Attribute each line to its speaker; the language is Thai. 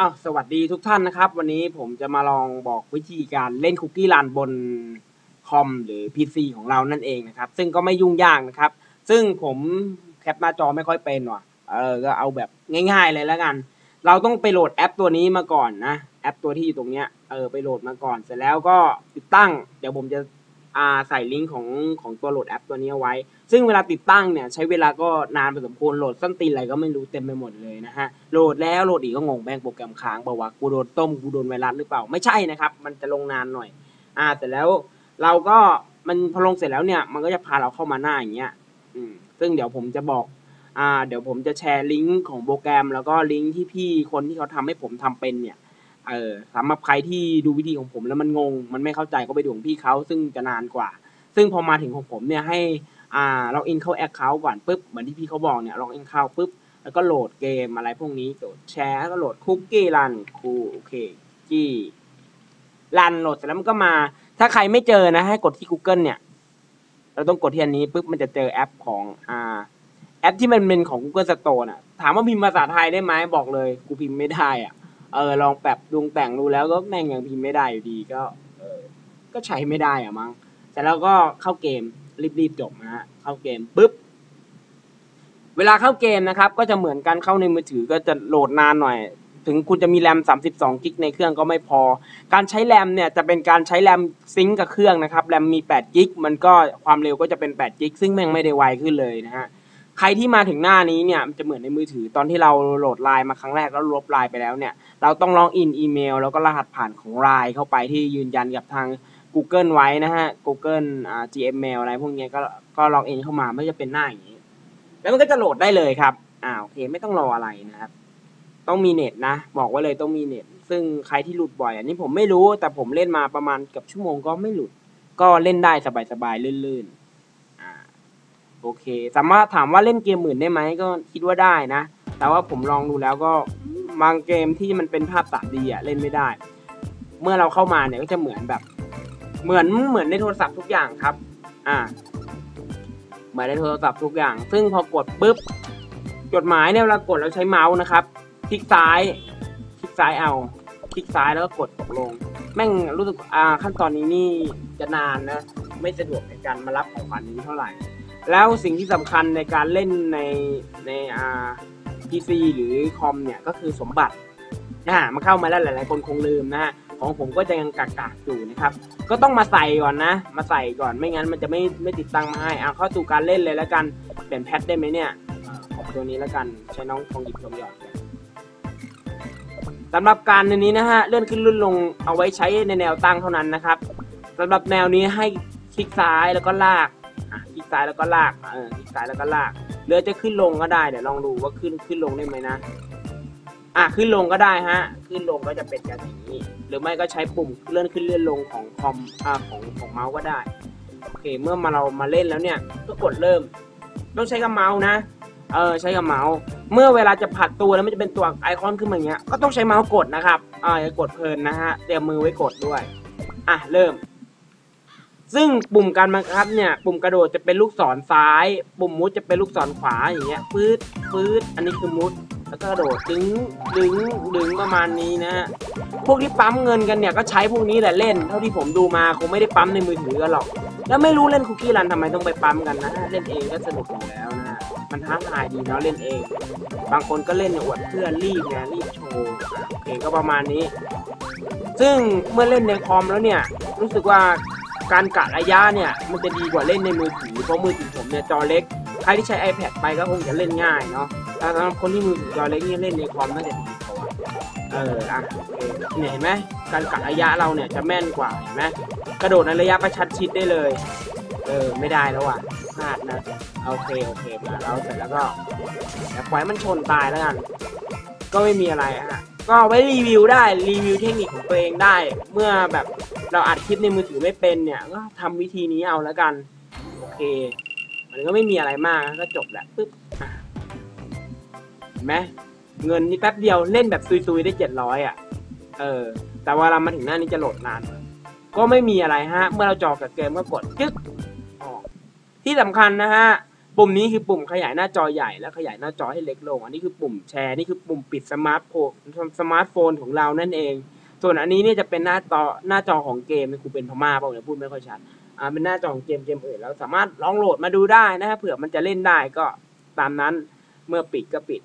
Speaker 1: อ้าวสวัสดีทุกท่านนะครับ วันนี้ผมจะมาลองบอกวิธีการเล่นคุกกี้รันบนคอมหรือ PC ของเรานั่นเองนะครับ ซึ่งก็ไม่ยุ่งยากนะครับ ซึ่งผมแคปหน้าจอไม่ค่อยเป็นว่ะเออก็เอาแบบง่าย ๆ เลยแล้วกัน เราต้องไปโหลดแอปตัวนี้มาก่อนนะ แอปตัวที่อยู่ตรงเนี้ยเออไปโหลดมาก่อนเสร็จแล้วก็ติดตั้ง เดี๋ยวผมจะ ใส่ลิงก์ของของตัวโหลดแอปตัวนี้เอาไว้ ซึ่งเวลาติดตั้งเนี่ยใช้เวลาก็นานพอสมควรโหลดสั้นตีนอะไรก็ไม่รู้เต็มไปหมดเลยนะฮะ โหลดแล้วโหลดอีกก็งงแบงโปรแกรมค้างบอกว่ากูโดนต้มกูโดนไวรัสหรือเปล่า ไม่ใช่นะครับ มันจะลงนานหน่อย อ่าเสร็จแล้วเราก็มันพอลงเสร็จแล้วเนี่ยมันก็จะพาเราเข้ามาหน้าอย่างเงี้ย อืม ซึ่งเดี๋ยวผมจะบอกอ่าเดี๋ยวผมจะแชร์ลิงก์ของโปรแกรม แล้วก็ลิงก์ที่พี่คนที่เขาทำให้ผมทำเป็นเนี่ย เออสำหรับใครที่ดูวิธีของผมแล้วมันงง มันไม่เข้าใจก็ไปดูของพี่เขาซึ่งจะนานกว่า ซึ่งพอมาถึงของผมเนี่ยให้อ่าล็อกอินเข้าแอคเคาท์ก่อนปุ๊บเหมือนที่พี่เขาบอกเนี่ยล็อกอินเข้าปุ๊บแล้วก็โหลดเกมอะไรพวกนี้โหลดแชร์แล้วก็โหลดคุกกี้รันคูโอเคกี้รันโหลดเสร็จแล้วมันก็มา ถ้าใครไม่เจอนะ ให้กดที่ Google เนี่ย เราต้องกดที่อันนี้ปุ๊บมันจะเจอแอปของอ่าแอปที่มันเป็นของ Google Store น่ะ ถามว่าพิมพ์ภาษาไทยได้ไหมบอกเลย กูพิมพ์ไม่ได้อะ เออลองแบบดวงแต่งดูแล้วก็แม่งยังพิมพ์ไม่ได้อยู่ดีก็ เออ ก็ใช้ไม่ได้อะมั้งเสร็จแล้วก็เข้าเกมรีบๆจบนะฮะเข้าเกมปุ๊บเวลาเข้าเกมนะครับ ก็จะเหมือนกันเข้าในมือถือก็จะโหลดนานหน่อย ถึงคุณจะมีแรม 32 กิกในเครื่องก็ไม่พอ การใช้แรมเนี่ยจะเป็นการใช้แรมซิงก์กับเครื่องนะครับแรมมี 8 กิกมันก็ความเร็วก็จะเป็น 8 กิกซึ่งแม่งไม่ได้ไวขึ้นเลยนะฮะ ใครที่มาถึงหน้านี้เนี่ยมันจะเหมือนในมือถือตอนที่เราโหลดไลน์มาครั้งแรกแล้วลบไลน์ไปแล้วเนี่ย เราต้องล็อกอินอีเมล แล้วก็รหัสผ่านของไลน์เข้าไปที่ยืนยันกับทาง Google ไว้นะฮะ Google อ่า Gmail อะไรพวกนี้ก็ก็ล็อกอินเข้ามาไม่จะเป็นหน้าอย่างนี้ แล้วมันก็จะโหลดได้เลยครับอ่าโอเคไม่ต้องรออะไรนะครับ ต้องมีเน็ตนะ บอกไว้เลยต้องมีเน็ต ซึ่งใครที่หลุดบ่อยอันนี้ผมไม่รู้แต่ผมเล่นมาประมาณกือบชั่วโมงก็ไม่หลุด ก็เล่นได้สบายๆลื่นๆอ่า โอเคสามารถถามว่าเล่นเกมอื่นได้ไหมก็คิดว่าได้นะ แต่ว่าผมลองดูแล้วก็บางเกมที่มันเป็นภาพ 3D อะเล่นไม่ได้ เมื่อเราเข้ามาเนี่ยก็จะเหมือนแบบ เหมือนเหมือนในโทรศัพท์ทุกอย่างครับ อ่าเหมือนในโทรศัพท์ทุกอย่าง ซึ่งพอกดปุ๊บจดหมายเนี่ยเวลากดเราใช้เมาส์นะครับ คลิกซ้าย คลิกซ้ายเอา คลิกซ้ายแล้วก็กดตกลง แม่งรู้สึกอ่าขั้นตอนนี้นี่จะนานนะ ไม่สะดวกในการมารับของขวัญนี้เท่าไหร่ แล้วสิ่งที่สำคัญในการเล่นในในอ่า PC หรือคอมเนี่ยก็คือสมบัตินะมันเข้ามาแล้วหลาย ๆ คนคงลืมนะฮะของผมก็จะยังกากๆอยู่นะครับ ก็ต้องมาใส่ก่อนนะ มาใส่ก่อนไม่งั้นมันจะไม่ไม่ติดตั้งมาให้เอาเข้าสู่การเล่นเลยแล้วกันเปลี่ยนแพทได้ไหมเนี่ยของตัวนี้แล้วกันใช้น้องทองหยิบทองหยอดสำหรับการในนี้นะฮะเลื่อนขึ้นเลื่อนลงเอาไว้ใช้ในแนวตั้งเท่านั้นนะครับสำหรับแนวนี้ให้คลิกซ้ายแล้วก็ลาก อะคลิกซ้ายแล้วก็ลากเออคลิกซ้ายแล้วก็ลากเรือจะขึ้นลงก็ได้เดี๋ยวลองดูว่าขึ้นขึ้นลงได้ไหมนะอะขึ้นลงก็ได้ฮะ ขึ้นลงก็จะเป็นกันอย่างนี้ หรือไม่ก็ใช้ปุ่มเลื่อนขึ้นเลื่อนลงของคอมอ่าของของเมาส์ก็ได้โอเค เมื่อมาเรามาเล่นแล้วเนี่ยก็กดเริ่ม ต้องใช้กับเมาส์นะเออใช้กับเมาส์ เมื่อเวลาจะผัดตัวแล้วมันจะเป็นตัวไอคอนขึ้นมาอย่างเงี้ยก็ต้องใช้เมาส์กดนะครับอ่าอย่ากดเพลินนะฮะเตรียมมือไว้กดด้วยอะเริ่ม ซึ่งปุ่มการบังคับเนี่ย ปุ่มกระโดดจะเป็นลูกศรซ้าย ปุ่มมุดจะเป็นลูกศรขวาอย่างเงี้ยปื๊ดปื๊ดอันนี้คือมุด แล้วก็กระโดดดึงดึงดึงประมาณนี้นะฮะพวกที่ปั๊มเงินกันเนี่ยก็ใช้พวกนี้แหละเล่น เท่าที่ผมดูมาคงไม่ได้ปั๊มในมือถือกันหรอก แล้วไม่รู้เล่นคุกกี้รันทำไมต้องไปปั๊มกันนะ เล่นเองก็สนุกอยู่แล้วนะมันท้าทายดีเนาะเล่นเอง บางคนก็เล่นอวดเพื่อนรีบไงรีบโชว์โอเคก็ประมาณนี้ ซึ่งเมื่อเล่นในคอมแล้วเนี่ยรู้สึกว่า การกะระยะเนี่ยมันจะดีกว่าเล่นในมือถือเพราะมือถือผมเนี่ยจอเล็กใครที่ใช้ iPad ไปก็คงจะเล่นง่ายเนาะแต่สำหรับคนที่มือถือจอเล็กเนี่ยเล่นในคอมน่าจะดีกว่าเอออะเนี่ยเห็นไหมการกะระยะเราเนี่ยจะแม่นกว่าเห็นไหมกระโดดในระยะประชัดชิดได้เลย เออไม่ได้แล้วอะพลาดนะโอเคโอเคมาแล้วเสร็จแล้วก็แต่ปล่อยมันชนตายแล้วกัน ก็ไม่มีอะไรอะก็ไว้รีวิวได้รีวิวเทคนิคของตัวเองได้ เมื่อแบบ เราอัดคลิปในมือถือไม่เป็นเนี่ยก็ทำวิธีนี้เอาแล้วกัน โอเค มันก็ไม่มีอะไรมากก็จบแหละปึ๊บเห็นไหมเงินนี่แป๊บเดียวเล่นแบบซุยๆได้เจ็ดร้อยอะ เออ แต่เวลามาถึงหน้านี้จะโหลดนาน ก็ไม่มีอะไรฮะ เมื่อเราจอกับเกมก็กดจึ๊กออกที่สำคัญนะฮะปุ่มนี้คือปุ่มขยายหน้าจอใหญ่และขยายหน้าจอให้เล็กลง อันนี้คือปุ่มแชร์ นี่คือปุ่มปิดสมาร์ทโฟนสมาร์ทโฟนของเรานั่นเอง ส่วนอันนี้เนี่ยจะเป็นหน้าจอหน้าจอของเกมครูเป็นพม่าเปล่าเนี่ยพูดไม่ค่อยชัดอ่าเป็นหน้าจอของเกมเกมอื่นแล้วสามารถลองโหลดมาดูได้นะครับเผื่อมันจะเล่นได้ก็ตามนั้นเมื่อปิดก็ปิด